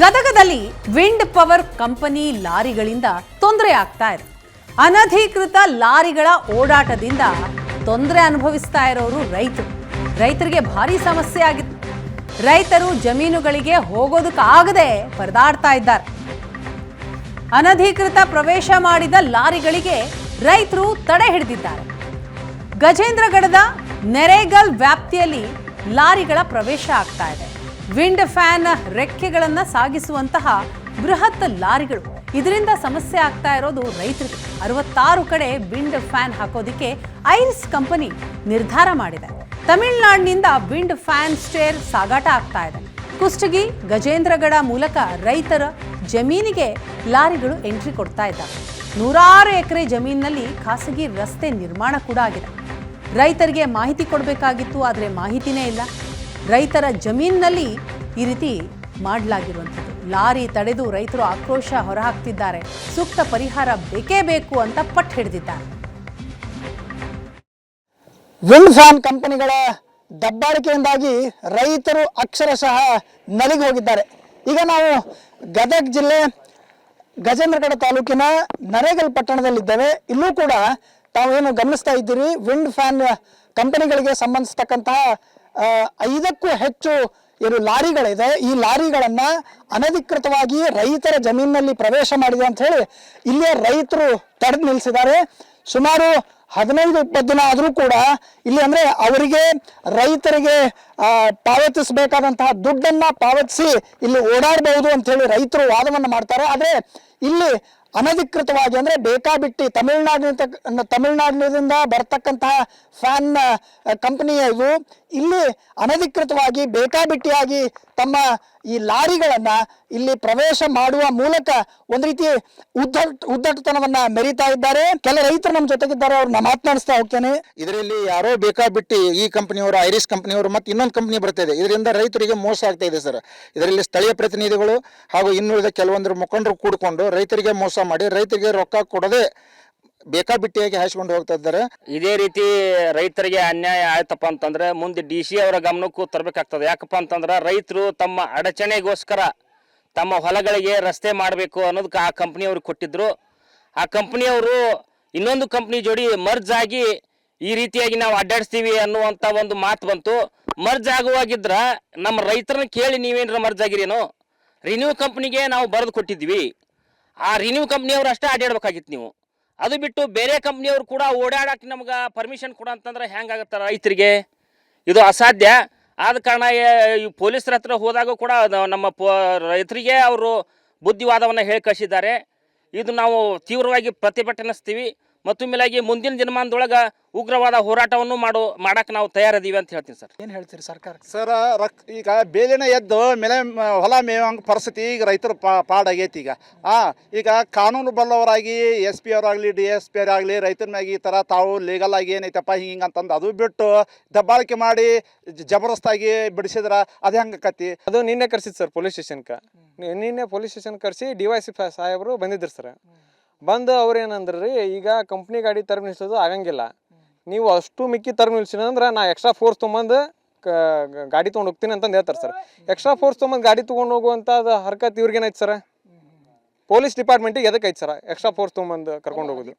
ಗದಗದಲ್ಲಿ wind power company ಲಾರಿಗಳಿಂದ ತೊಂದರೆ ಆಗ್ತಾ ಇದೆ. ಅನಧಿಕೃತ ಲಾರಿಗಳ ಓಡಾಟದಿಂದ ತೊಂದರೆ ಅನುಭವಿಸ್ತಾ ಇರೋರು ರೈತರು. ರೈತರಿಗೆ ಭಾರಿ ಸಮಸ್ಯೆ ಆಗಿತ್ತು ರೈತರು ಜಮೀನುಗಳಿಗೆ ಹೋಗೋದಕ್ಕಾಗದೆ ಪರದಾಡ್ತಾ ಇದ್ದಾರೆ. ಅನಧಿಕೃತ ಪ್ರವೇಶ ಮಾಡಿದ ಲಾರಿಗಳಿಗೆ ರೈತರು ತಡೆ ಹಿಡಿದಿದ್ದಾರೆ. ಗಜೇಂದ್ರಗಡದ ನೆರೆಗಲ್ ವ್ಯಾಪ್ತಿಯಲ್ಲಿ ಲಾರಿಗಳ ಪ್ರವೇಶ ಆಗ್ತಾ ಇದೆ. ವಿಂಡ್ ಫ್ಯಾನ್ ರೆಕ್ಕೆಗಳನ್ನು ಸಾಗಿಸುವಂತಹ ಬೃಹತ್ ಲಾರಿಗಳು. ಇದರಿಂದ ಸಮಸ್ಯೆ ಆಗ್ತಾ ಇರೋದು ರೈತರಿಗೆ. ಅರವತ್ತಾರು ಕಡೆ ವಿಂಡ್ ಫ್ಯಾನ್ ಹಾಕೋದಿಕ್ಕೆ ಐರಿಸ್ ಕಂಪನಿ ನಿರ್ಧಾರ ಮಾಡಿದೆ. ತಮಿಳುನಾಡಿನಿಂದ ವಿಂಡ್ ಫ್ಯಾನ್ ಸ್ಟೇರ್ ಸಾಗಾಟ ಆಗ್ತಾ ಇದೆ. ಕುಷ್ಟಗಿ, ಗಜೇಂದ್ರಗಡ ಮೂಲಕ ರೈತರ ಜಮೀನಿಗೆ ಲಾರಿಗಳು ಎಂಟ್ರಿ ಕೊಡ್ತಾ ಇದ್ದಾವೆ ನೂರಾರು ಎಕರೆ ಜಮೀನಿನಲ್ಲಿ ಖಾಸಗಿ ರಸ್ತೆ ನಿರ್ಮಾಣ ಕೂಡ ಆಗಿದೆ. ರೈತರಿಗೆ ಮಾಹಿತಿ ಕೊಡಬೇಕಾಗಿತ್ತು, ಆದರೆ ಮಾಹಿತಿನೇ ಇಲ್ಲ. ರೈತರ ಜಮೀನಿನಲ್ಲಿ ಈ ರೀತಿ ಮಾಡಲಾಗಿರುವಂಥದ್ದು. ಲಾರಿ ತಡೆದು ರೈತರು ಆಕ್ರೋಶ ಹೊರಹಾಕ್ತಿದ್ದಾರೆ. ಸೂಕ್ತ ಪರಿಹಾರ ಬೇಕೇ ಬೇಕು ಅಂತ ಪಟ್ಟು ಹಿಡಿದಿದ್ದಾರೆ. ವಿಂಡ್ ಫ್ಯಾನ್ ಕಂಪನಿಗಳ ದಬ್ಬಾಳಿಕೆಯಿಂದಾಗಿ ರೈತರು ಅಕ್ಷರಶಃ ನಲಿಗೆ ಹೋಗಿದ್ದಾರೆ. ಈಗ ನಾವು ಗದಗ ಜಿಲ್ಲೆ ಗಜೇಂದ್ರಗಡ ತಾಲೂಕಿನ ನರೇಗಲ್ ಪಟ್ಟಣದಲ್ಲಿದ್ದೇವೆ. ಇಲ್ಲೂ ಕೂಡ ತಾವೇನು ಗಮನಿಸ್ತಾ ಇದ್ದೀರಿ ವಿಂಡ್ ಫ್ಯಾನ್ ಕಂಪನಿಗಳಿಗೆ ಸಂಬಂಧಿಸ್ತಕ್ಕಂತಹ ಐದಕ್ಕೂ ಹೆಚ್ಚು ಏನು ಲಾರಿಗಳಿದೆ. ಈ ಲಾರಿಗಳನ್ನ ಅನಧಿಕೃತವಾಗಿ ರೈತರ ಜಮೀನಿನಲ್ಲಿ ಪ್ರವೇಶ ಮಾಡಿದೆ ಅಂತ ಹೇಳಿ ಇಲ್ಲಿಯ ರೈತರು ತಡೆದು ನಿಲ್ಲಿಸಿದ್ದಾರೆ ಸುಮಾರು ಹದಿನೈದು, ಇಪ್ಪತ್ತು ದಿನ ಆದರೂ ಕೂಡ ಇಲ್ಲಿ ಅಂದರೆ ಅವರಿಗೆ ರೈತರಿಗೆ ಪಾವತಿಸಬೇಕಾದಂತಹ ದುಡ್ಡನ್ನು ಪಾವತಿಸಿ ಇಲ್ಲಿ ಓಡಾಡಬಹುದು ಅಂತ ಹೇಳಿ ರೈತರು ವಾದವನ್ನು ಮಾಡ್ತಾರೆ. ಆದರೆ ಇಲ್ಲಿ ಅನಧಿಕೃತವಾಗಿ ಅಂದ್ರೆ ಬೇಕಾಬಿಟ್ಟಿ ತಮಿಳುನಾಡಿನ ತಮಿಳ್ನಾಡಿನಿಂದ ಬರ್ತಕ್ಕಂತಹ ಫ್ಯಾನ್ ಕಂಪನಿಯ ಇದು ಇಲ್ಲಿ ಅನಧಿಕೃತವಾಗಿ ಬೇಕಾಬಿಟ್ಟಿಯಾಗಿ ತಮ್ಮ ಈ ಲಾರಿಗಳನ್ನು ಇಲ್ಲಿ ಪ್ರವೇಶ ಮಾಡುವ ಮೂಲಕ ಒಂದು ರೀತಿ ಉದ್ದಟ್ ಉದ್ದಟತನವನ್ನ ಮೆರಿತಾ ಇದ್ದಾರೆ. ಕೆಲ ರೈತರು ನಮ್ಮ ಜೊತೆಗಿದ್ದಾರೆ ಅವ್ರನ್ನ ಮಾತನಾಡಿಸ್ತಾ ಹೋಗ್ತೇನೆ. ಇದರಲ್ಲಿ ಯಾರೋ ಬೇಕಾಬಿಟ್ಟು ಈ ಕಂಪನಿಯವರು, ಐರಿಸ್ ಕಂಪನಿಯವರು ಮತ್ತು ಇನ್ನೊಂದು ಕಂಪನಿ ಬರ್ತಿದೆ ಇದರಿಂದ ರೈತರಿಗೆ ಮೋಸ ಆಗ್ತಾ ಇದೆ ಸರ್. ಇದರಲ್ಲಿ ಸ್ಥಳೀಯ ಪ್ರತಿನಿಧಿಗಳು ಹಾಗೂ ಇನ್ನುಳಿದ ಕೆಲವೊಂದು ಮುಖಂಡರು ಕೂಡಿಕೊಂಡು ರೈತರಿಗೆ ಮೋಸ ಮಾಡಿ ರೈತರಿಗೆ ರೊಕ್ಕ ಕೊಡದೆ ಬೇಕಾಬಿಟ್ಟಿಯಾಗಿ ಹಾಯಿಸ್ಕೊಂಡು ಹೋಗ್ತಾ ಇದ್ದಾರೆ. ಇದೇ ರೀತಿ ರೈತರಿಗೆ ಅನ್ಯಾಯ ಆಯ್ತಪ್ಪ ಅಂತಂದ್ರೆ ಮುಂದೆ ಡಿ ಸಿ ಅವರ ಗಮನಕ್ಕೂ ತರಬೇಕಾಗ್ತದೆ. ಯಾಕಪ್ಪ ಅಂತಂದ್ರೆ ರೈತರು ತಮ್ಮ ಅಡಚಣೆಗೋಸ್ಕರ ತಮ್ಮ ಹೊಲಗಳಿಗೆ ರಸ್ತೆ ಮಾಡಬೇಕು ಅನ್ನೋದಕ್ಕೆ ಆ ಕಂಪ್ನಿಯವ್ರಿಗೆ ಕೊಟ್ಟಿದ್ರು. ಆ ಕಂಪ್ನಿಯವರು ಇನ್ನೊಂದು ಕಂಪ್ನಿ ಜೋಡಿ ಮರ್ಜ್ ಆಗಿ ಈ ರೀತಿಯಾಗಿ ನಾವು ಅಡ್ಡಾಡಿಸ್ತೀವಿ ಅನ್ನುವಂಥ ಒಂದು ಮಾತು ಬಂತು. ಮರ್ಜ್ ಆಗುವಾಗಿದ್ರ ನಮ್ಮ ರೈತರನ್ನ ಕೇಳಿ ನೀವೇನರ ಮರ್ಜ್ ಆಗಿರೇನು ರಿನ್ಯೂ ಕಂಪ್ನಿಗೆ ನಾವು ಬರೆದು ಕೊಟ್ಟಿದ್ವಿ ಆ ರಿನ್ಯೂ ಕಂಪ್ನಿಯವ್ರು ಅಷ್ಟೇ ಅಡ್ಡಾಡ್ಬೇಕಾಗಿತ್ತು ನೀವು. ಅದು ಬಿಟ್ಟು ಬೇರೆ ಕಂಪ್ನಿಯವರು ಕೂಡ ಓಡಾಡಕ್ಕೆ ನಮ್ಗೆ ಪರ್ಮಿಷನ್ ಕೊಡ ಅಂತಂದ್ರೆ ಹೆಂಗಾಗತ್ತೆ ರೈತರಿಗೆ? ಇದು ಅಸಾಧ್ಯ. ಆದ ಕಾರಣ ಈ ಪೊಲೀಸರ ಹತ್ರ ಹೋದಾಗ ಕೂಡ ನಮ್ಮ ರೈತರಿಗೆ ಅವರು ಬುದ್ಧಿವಾದವನ್ನು ಹೇಳಿ ಕಳಿಸಿದ್ದಾರೆ ಇದು ನಾವು ತೀವ್ರವಾಗಿ ಪ್ರತಿಭಟನಿಸ್ತೀವಿ. ಮತ್ತು ಮೇಲಾಗಿ ಮುಂದಿನ ದಿನಮಾನದೊಳಗೆ ಉಗ್ರವಾದ ಹೋರಾಟವನ್ನು ಮಾಡೋ ಮಾಡಕ್ಕೆ ನಾವು ತಯಾರಿದ್ದೀವಿ ಅಂತ ಹೇಳ್ತೀನಿ ಸರ್. ಏನು ಹೇಳ್ತೀರಿ ಸರ್ಕಾರ? ಸರ್ ರಕ್ ಈಗ ಬೇಲಿನ ಎದ್ದು ಮೇಲೆ ಮ- ಹೊಲ ಮೇವಂಗ ಪರಿಸ್ಥಿತಿ ಈಗ ರೈತರ ಪಾ ಪಾಡಾಗೈತಿ ಈಗ. ಆ ಈಗ ಕಾನೂನು ಬಲ್ಲವರಾಗಿ ಎಸ್ ಪಿ ಅವರಾಗಲಿ ಡಿ ಎಸ್ ಪಿ ಅವರಾಗಲಿ ರೈತರ ಮ್ಯಾಗ ಈ ಥರ ತಾವು ಲೀಗಲ್ ಆಗಿ ಏನೈತಪ್ಪ ಹಿಂಗೆ ಅಂತಂದು ಅದು ಬಿಟ್ಟು ದಬ್ಬಾಳಿಕೆ ಮಾಡಿ ಜಬರ್ದಸ್ತಾಗಿ ಬಿಡಿಸಿದ್ರ ಅದು ಹೆಂಗೆ ಕತ್ತಿ ಅದು ನಿನ್ನೆ ಕರ್ಸಿದ್ ಸರ್ ಪೊಲೀಸ್ ಸ್ಟೇಷನ್ಗೆ ನಿನ್ನೆ ಪೊಲೀಸ್ ಸ್ಟೇಷನ್ ಕರ್ಸಿ ಡಿ ವೈ ಸಿ ಸಾಹೇಬರು ಬಂದಿದ್ರು ಸರ್. ಬಂದು ಅವ್ರು ರೀ ಈಗ ಕಂಪ್ನಿ ಗಾಡಿ ತರಬ್ ನಿಲ್ಸೋದು ಆಗಂಗಿಲ್ಲ. ನೀವು ಅಷ್ಟು ಮಿಕ್ಕಿ ತರಬ್ ನಿಲ್ಸಿನ ಅಂದ್ರೆ ನಾ ಎಕ್ಸ್ಟ್ರಾ ಫೋರ್ಸ್ ತೊಗೊಂಬಂದು ಗಾಡಿ ತೊಗೊಂಡು ಹೋಗ್ತೀನಿ ಅಂತಂದು ಹೇಳ್ತಾರೆ ಸರ್. ಎಕ್ಸ್ಟ್ರಾ ಫೋರ್ಸ್ ತೊಗೊಂಬಂದು ಗಾಡಿ ತೊಗೊಂಡು ಹೋಗುವಂಥ ಹರ್ಕತ್ ಇವ್ರಿಗೇನಾಯ್ತು ಸರ್? ಪೊಲೀಸ್ ಡಿಪಾರ್ಟ್ಮೆಂಟಿಗೆ ಎದಕ್ಕೆ ಐತೆ ಸರ್ ಎಕ್ಸ್ಟ್ರಾ ಫೋರ್ಸ್ ತೊಗೊಂಬಂದು ಕರ್ಕೊಂಡು ಹೋಗೋದು?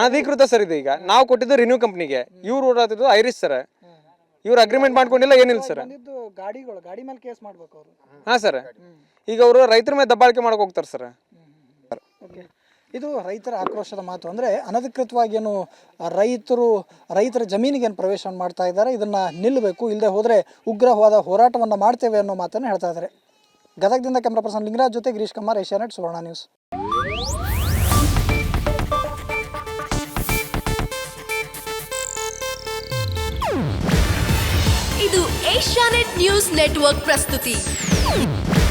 ಅನಧಿಕೃತ ಸರ್ ಇದು ಈಗ. ನಾವು ಕೊಟ್ಟಿದ್ದು ರಿನ್ಯೂ ಕಂಪ್ನಿಗೆ ಇವ್ರು ಓಡಾತಿದ್ದು ಐರಿಸ್ ಸರ್. ಇವ್ರು ಅಗ್ರಿಮೆಂಟ್ ಮಾಡ್ಕೊಂಡಿಲ್ಲ ಏನಿಲ್ಲ ಸರ್. ಗಾಡಿ ಮೇಲೆ ಕೇಸ್ ಮಾಡ್ಬೇಕು ಹಾ ಸರ್. ಈಗ ಅವರು ರೈತರ ಮೇಲೆ ದಬ್ಬಾಳಿಕೆ ಮಾಡಕ್ಕೆ ಹೋಗ್ತಾರೆ ಸರ್. ಓಕೆ. ಇದು ರೈತರ ಆಕ್ರೋಶದ ಮಾತು. ಅಂದರೆ ಅನಧಿಕೃತವಾಗಿ ಏನು ರೈತರು, ರೈತರ ಜಮೀನಿಗೆ ಏನು ಪ್ರವೇಶವನ್ನು ಮಾಡ್ತಾ ಇದ್ದಾರೆ, ಇದನ್ನು ನಿಲ್ಲಬೇಕು ಇಲ್ಲದೆ ಹೋದರೆ ಉಗ್ರವಾದ ಹೋರಾಟವನ್ನು ಮಾಡ್ತೇವೆ ಅನ್ನೋ ಮಾತನ್ನು ಹೇಳ್ತಾ ಇದ್ದಾರೆ. ಗದಗದಿಂದ ಕ್ಯಾಮ್ರಾ ಪರ್ಸನ್ ಲಿಂಗರಾಜ್ ಜೊತೆ ಗಿರೀಶ್ ಕುಮಾರ್ ಏಷ್ಯಾನೆಟ್ ಸುವರ್ಣ ನ್ಯೂಸ್ ಇದು ಏಷ್ಯಾನೆಟ್ ನ್ಯೂಸ್ ನೆಟ್ವರ್ಕ್ ಪ್ರಸ್ತುತಿ.